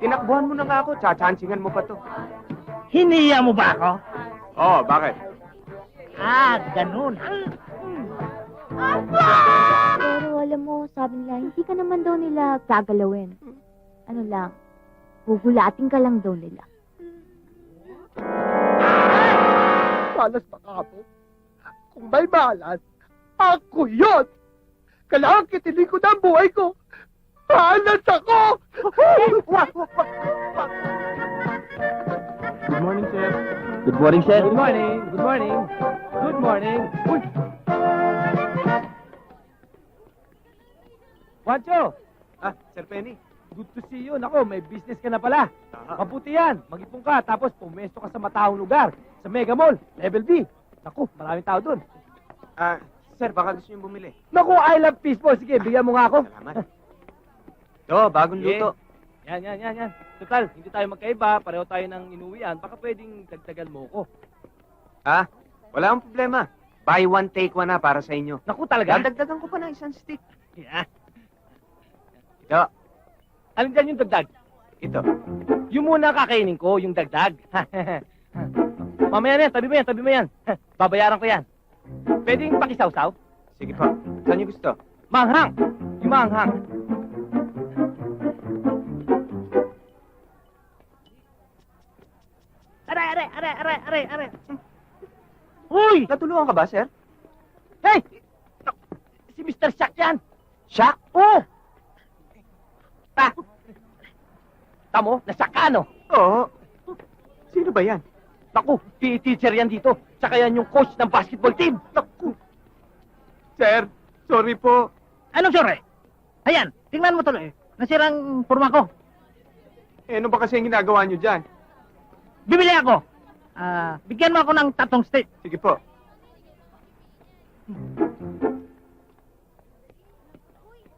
Tinakbuhan mo na nga ako, tsachansingan mo pa to. Hiniya mo ba ako? Oo, oh, bakit? Ah, ganun. Pero alam mo, sabi nila, hindi ka naman daw nila gagalawin. Ano lang, gugulating ka lang daw nila. Malas pa ako. Kung may malas, ako yun! Kailangan kitilig ko na ang buhay ko! Malas ako! Good morning, sir. Good morning. Good morning. Good morning. Uy! Juancho, Ah, Sir Penny. good to see you. Nako, may business ka na pala. Aha. Mabuti yan. Mag-ipon ka, tapos pumesto ka sa matahong lugar. Sa Mega Mall, Level B. Naku, maraming tao dun. Ah, sir, baka gusto niyo bumili. Naku, I love fishball. Sige, bigyan mo nga ako. Salamat. Ito, bagong luto. Yan, yan, yan, yan. Total, hindi tayo magkaiba. Pareho tayo ng inuwian. Baka pwedeng dagdagan mo ko. Ah, wala akong problema. Buy one, take one na para sa inyo. Naku, talaga? Dadagdagan ko pa ng isang stick. Yeah. Ito, Alin dyan yung dagdag? ito. Yung muna kakainin ko, yung dagdag. Mamaya na yan, tabi mo yan, tabi mo yan. Babayaran ko yan. Pwedeng pakisawsaw? Sige po. Saan niyo gusto? Manghang! Yung manghang. Aray, aray, aray, aray, aray. Uy! Natulungan ka ba, sir? Hey! Si Mr. Shack yan! Siya? Oh! Ta! Tamo, nasak ka, no? Oo. Sino ba yan? Naku, PE teacher yan dito. Tsaka yan yung coach ng basketball team. Naku. Sir, sorry po. Anong sure? Ayan, tingnan mo tuloy. Nasirang purma ko. Eh, ano ba kasi ang ginagawa niyo dyan? Bibili ako. Ah, bigyan mo ako ng tatong steak. Sige po.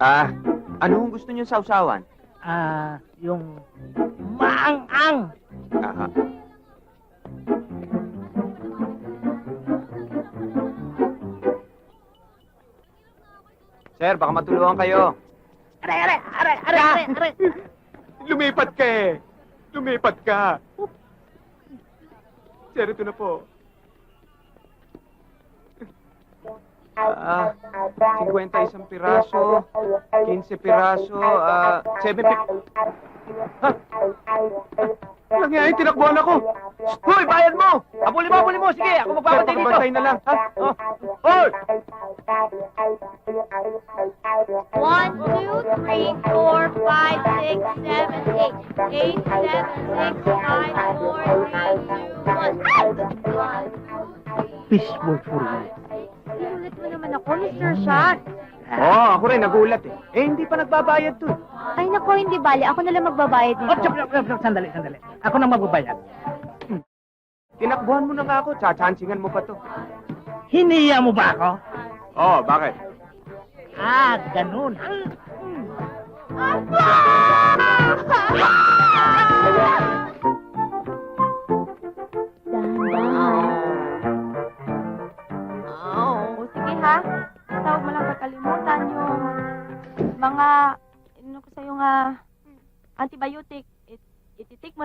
Ah, ano ang gusto niyo sa usawan? Ah, yung maang-ang. Aha. Sir, baka matulungan kayo. Aray, aray, aray, aray, aray, aray. Lumipat ka eh. Lumipat ka. Sir, ito na po. Ah, 50 isang piraso, 15 piraso, ah, 7 pi... Ha? Nangyayari, tinakbuhan ako. Hoy, bayad mo! Abuli mo, abuli mo! Sige, ako magpapatay dito! pakibantay na lang, ha? Oh. Hoy! One, two, three, four, five, six, seven, eight. Eight, seven, six, five, four, Fishbowl for you. Sinulit mo naman ako, Mr. Shot. Oo, oh, ako rin, nagulat eh. Eh, hindi pa nagbabayad to. Ay, nako, hindi bali. Ako na lang magbabayad Oh, nito. chop, chop, chop, chop, sandali, sandali. Ako nang magbabayad. Tinakbuhan mo na nga ako, tsachansingan mo pa to. Hiniya mo ba ako? Oo, oh, bakit? Ah, ganun. Dahan-dahan.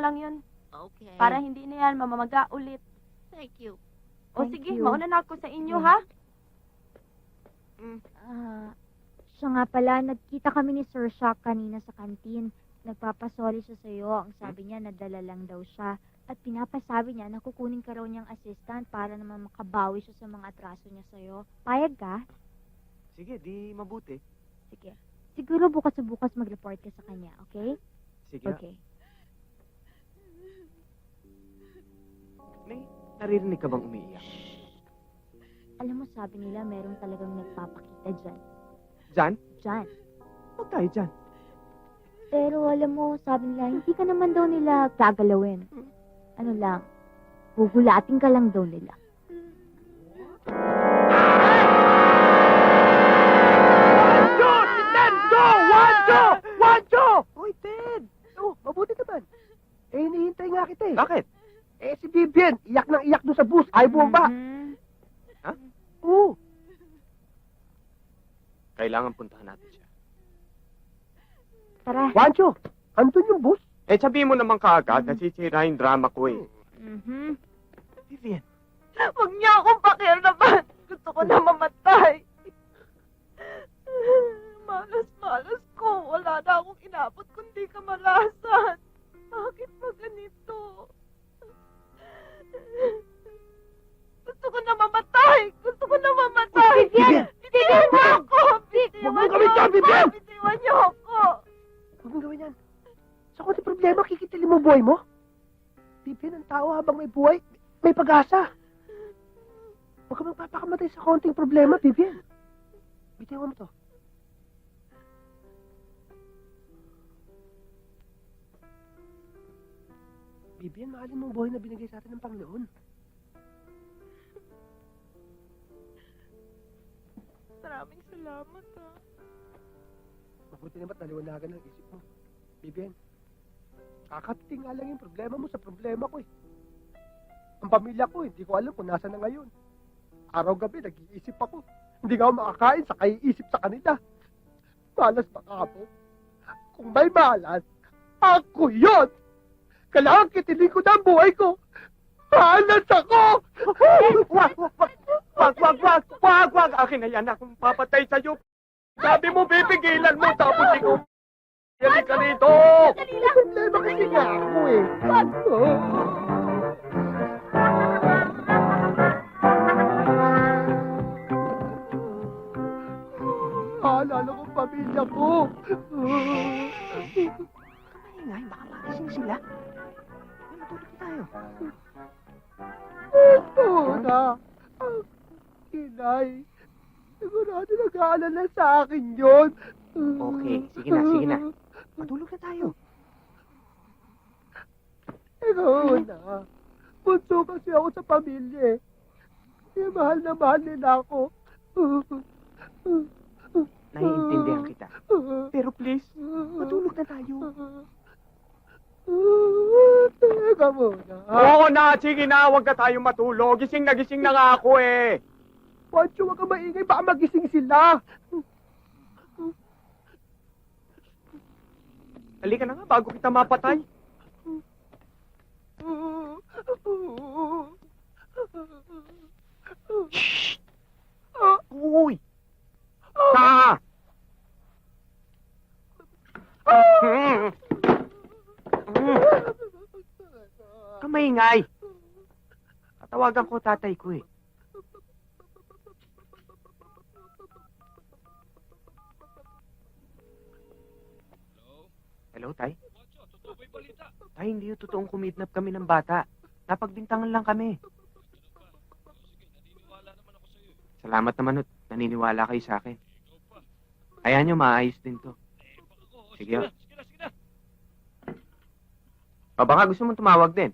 Mo lang yun Okay. para hindi na yan mamamaga ulit. Thank you. O Thank sige, you. mauna na ako sa inyo ha. Ah, siya nga pala, nagkita kami ni Sir Shock kanina sa kantin. Nagpapasorry siya sa'yo. Ang sabi niya, nadala lang daw siya. At pinapasabi niya na kukunin ka raw niyang assistant para naman makabawi siya sa mga atraso niya sa'yo. Payag ka? Sige, di mabuti. Sige. Siguro bukas sa bukas mag-report ka sa kanya, okay? Sige. Okay. Naririnig ka bang umiiyak? Alam mo, sabi nila, meron talagang nagpapakita dyan. Jan? Dyan. Huwag tayo dyan. Pero alam mo, sabi nila, hindi ka naman daw nila gagalawin. Ano lang, gugulating ka lang daw nila. Si Ted! Go! Wancho! Wancho! Uy, Ted! Oh, mabuti naman. Eh, hinihintay nga kita eh. Bakit? Eh, si Vivian, iyak nang iyak doon sa bus. Ay, bumaba. Ha? Oo. Kailangan puntahan natin siya. Tara. Wancho, andun yung bus? Eh, sabihin mo naman kaagad, nasisira yung drama ko eh. Mhm. Vivian, Huwag niya akong pakialaman. Gusto ko na mamatay. Malas-malas ko. Wala na akong inabot kundi kamalasan. Bakit ba ganito? Gusto ko na mamatay. Gusto ko na mamatay. Vivian! Bitiwan niyo ako. Bitiwan gawin niyo to, ako. Vivian! Bitiwan niyo ako. Huwag mong gawin yan. Sa konti problema, kikitilin mo buhay mo. Vivian, ang tao habang may buhay, may pag-asa. Huwag ka magpapakamatay sa konting problema, Vivian. Bitiwan mo to. Vivian, mahalin mo ang buhay na binigay sa atin ng Panginoon. Maraming salamat ah. Mabuti naman naliwanagan ng isip mo. Vivian, kakatiting nga lang yung problema mo sa problema ko eh. Ang pamilya ko, hindi ko alam kung nasa na ngayon. Araw-gabi, nag-iisip ako. Hindi nga ako makakain sa kaiisip sa kanila. Malas ba ako? Kung may malas, ako yon. Kailangan kitinig ko na ang buhay ko. Paalas ako! Wag, wag, wag, wag, wag, wag. Akin na yan akong papatay sa'yo. Sabi mo, pipigilan mo, tapos ikaw. Yan ka rito! Problema kasi nga ako eh. Wag! Sa akin yun. Okay, sige na, sige na. Matulog na tayo. Ikaw na. Bunso kasi ako sa pamilya eh. Kaya mahal na mahal nila ako. Naiintindihan kita. Pero please, matulog na tayo. Teka muna. Oo na, sige na, huwag na tayo matulog. Gising na gising na nga ako eh. Pancho, huwag ka maingay. Baka magising sila. Halika na nga, bago kita mapatay. Uy! Ta! Hmm. Hmm. Kamaingay. Tatawagan ko tatay ko eh. Hello, Tay? Tay, hindi yung kumidnap kami ng bata. Napagbintangan lang kami. Salamat naman, Ut. Naniniwala kayo sa akin. Ayan nyo, maayos din to. Sige, oh. O, baka gusto mong tumawag din.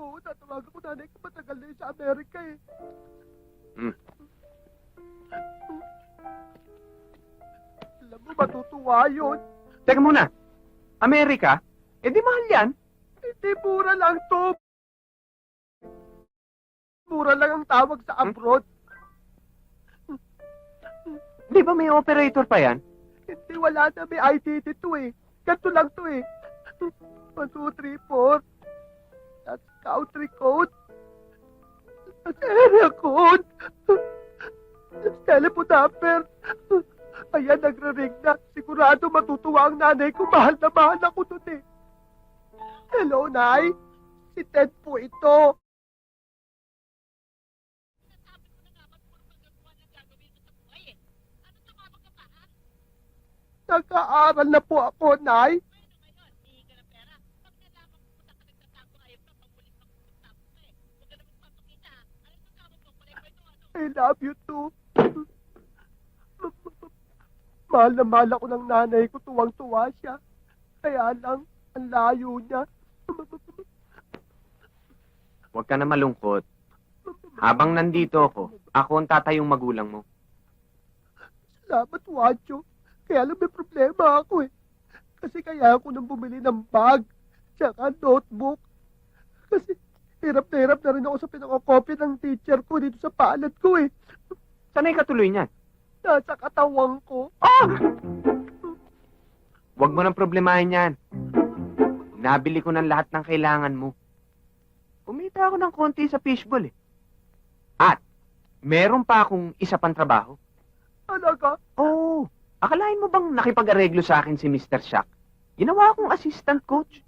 Oo, tatawagan ko nanay ko. Matagal na yun sa Amerika eh. Hmm. Alam mo, matutuwa yun. Teka muna. Amerika? Eh di mahal yan. Hindi, mura lang to. Mura lang ang tawag sa abroad. Di ba may operator pa yan? Hindi, wala na. May ID dito eh. Ganito lang to eh. 1, 2, 3, 4. That's country code. That's area code. That's telephone number. Ayan, nagre-ring na. Sigurado matutuwa ang nanay ko. Mahal na mahal ako dun eh. Hello, Nay. Si Ted po ito. Nag-aaral na po ako, Nay. I love you too. Mahal na mahal ako ng nanay ko. Tuwang-tuwa siya. Kaya lang, ang layo niya. Huwag ka na malungkot. Habang nandito ako, ako ang tatayong magulang mo. Salamat, Wancho. Kaya lang may problema ako eh. Kasi kaya ako nang bumili ng bag, tsaka notebook. Kasi hirap na hirap na rin ako sa pinakakopya ng teacher ko dito sa palad ko eh. Sanay ka tuloy niyan. Nasa katawang ko. Huwag mo nang problemahin yan. Nabili ko ng lahat ng kailangan mo. Kumita ako ng konti sa fishbowl eh. At, meron pa akong isa pang trabaho. Talaga? Oo. akalain mo bang nakipag-areglo sa akin si Mr. Shack? Ginawa akong assistant coach.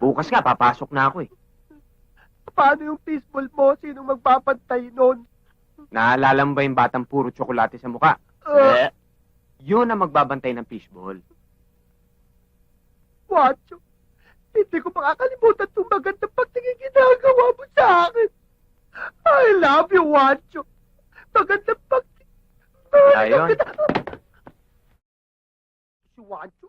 Bukas nga, papasok na ako eh. Paano yung fishball mo? Sino magpapantay nun? Naalala mo ba yung batang puro tsokolate sa muka? Uh, Yun ang magbabantay ng fishbowl. Wancho, hindi ko makakalimutan itong magandang pagtingin ginagawa mo sa akin. I love you, Wancho. Magandang pagtingin. Ayun. Si Wancho,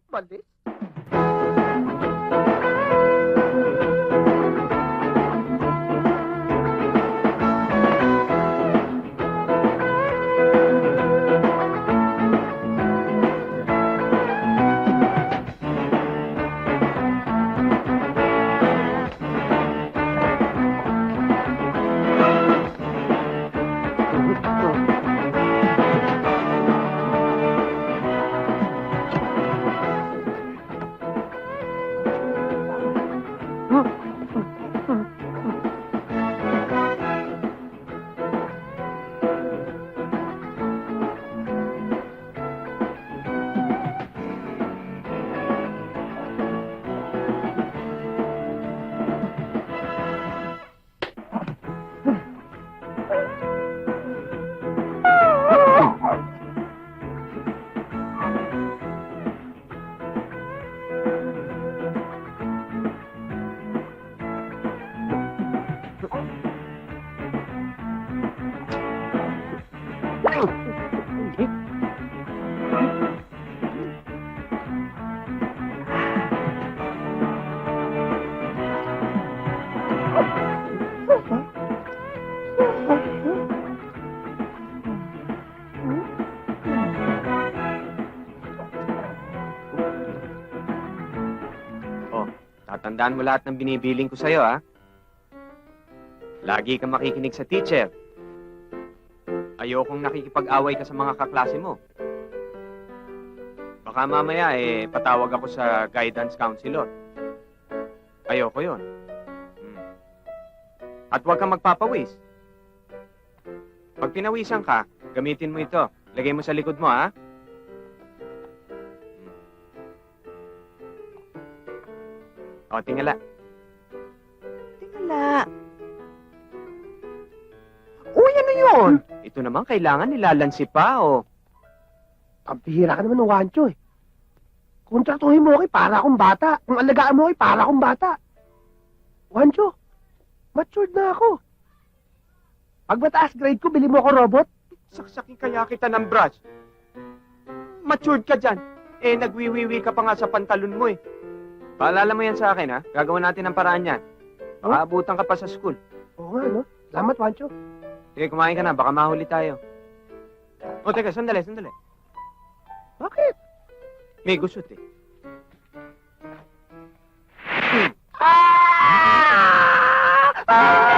Tatandaan mo lahat ng binibiling ko sa'yo, ha? Lagi kang makikinig sa teacher. Ayokong nakikipag-away ka sa mga kaklase mo. Baka mamaya, eh, patawag ako sa guidance counselor. Ayoko yon. Hmm. At huwag kang magpapawis. Pag pinawisan ka, gamitin mo ito. Lagay mo sa likod mo, ha? O, tingala. Tingala. Uy, ano yun? Ito naman, kailangan nilalansi pa, o. Pambihira ka naman ng Wancho eh. Kontratuhin mo ako para akong bata. Kung alagaan mo ako para akong bata. Wancho, matured na ako. Pag mataas grade ko, bili mo ako robot. Saksakin kaya kita ng brush. Matured ka dyan. Eh, nagwiwiwi ka pa nga sa pantalon mo, eh. Paalala mo yan sa akin, ha? Gagawin natin ang paraan yan. Baka abutan ka pa sa school. Oo nga, no? Salamat, Wancho. Sige, kumain ka na. Baka mahuli tayo. O, teka, sandali, sandali. Bakit? May gusot, eh. Pambihira ka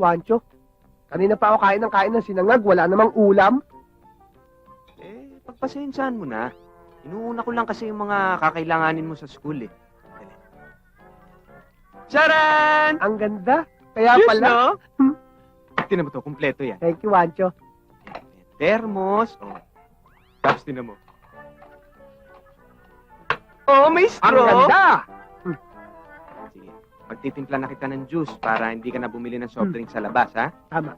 Wancho. Kanina pa ako kain ng kain ng sinangag, wala namang ulam. Eh, pagpasensyahan mo na. Inuuna ko lang kasi yung mga kakailanganin mo sa school, eh. Charan! Ang ganda. Kaya Yes, pala. no? Hmm. Tinan mo to, kumpleto yan. Thank you, Wancho. Thermos. Oh. Tapos tinan mo. Oh, may Ang straw. ganda! Magtitimpla na kita ng juice para hindi ka na bumili ng soft Hmm. drink sa labas, ha? Tama.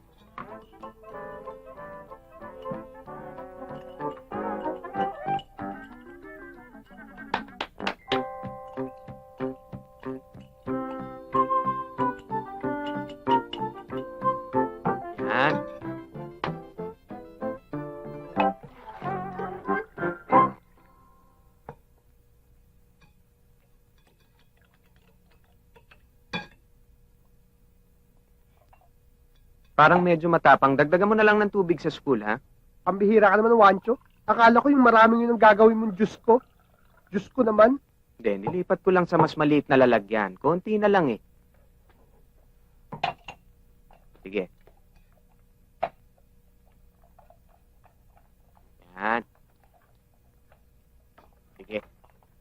Parang medyo matapang. Dagdagan mo na lang ng tubig sa school, ha? Pambihira ka naman, Wancho. Akala ko yung maraming yun ang gagawin mong Diyos ko. Diyos ko naman. Hindi, nilipat ko lang sa mas maliit na lalagyan. Konti na lang eh. Sige. Yan. Sige.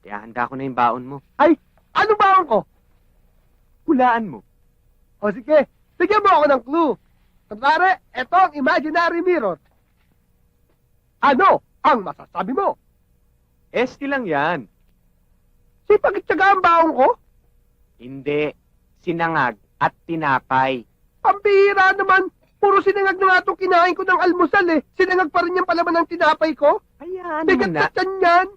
Kaya handa ko na yung baon mo. Ano ba ko? Hulaan mo. O sige, bigyan mo ako ng clue. Kunwari, eto ang imaginary mirror. Ano ang masasabi mo? Esti lang yan. Sipag itsaga ang baong ko? Hindi. Sinangag at tinapay. Pambihira naman. Puro sinangag na nga itong kinain ko ng almusal eh. Sinangag pa rin yung palaman ng tinapay ko. Ayan Bigat na. na tiyan yan.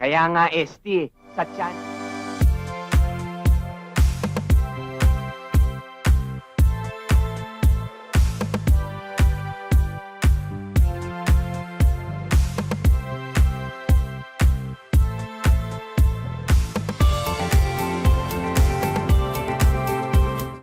Kaya nga, Esti, sa tiyan.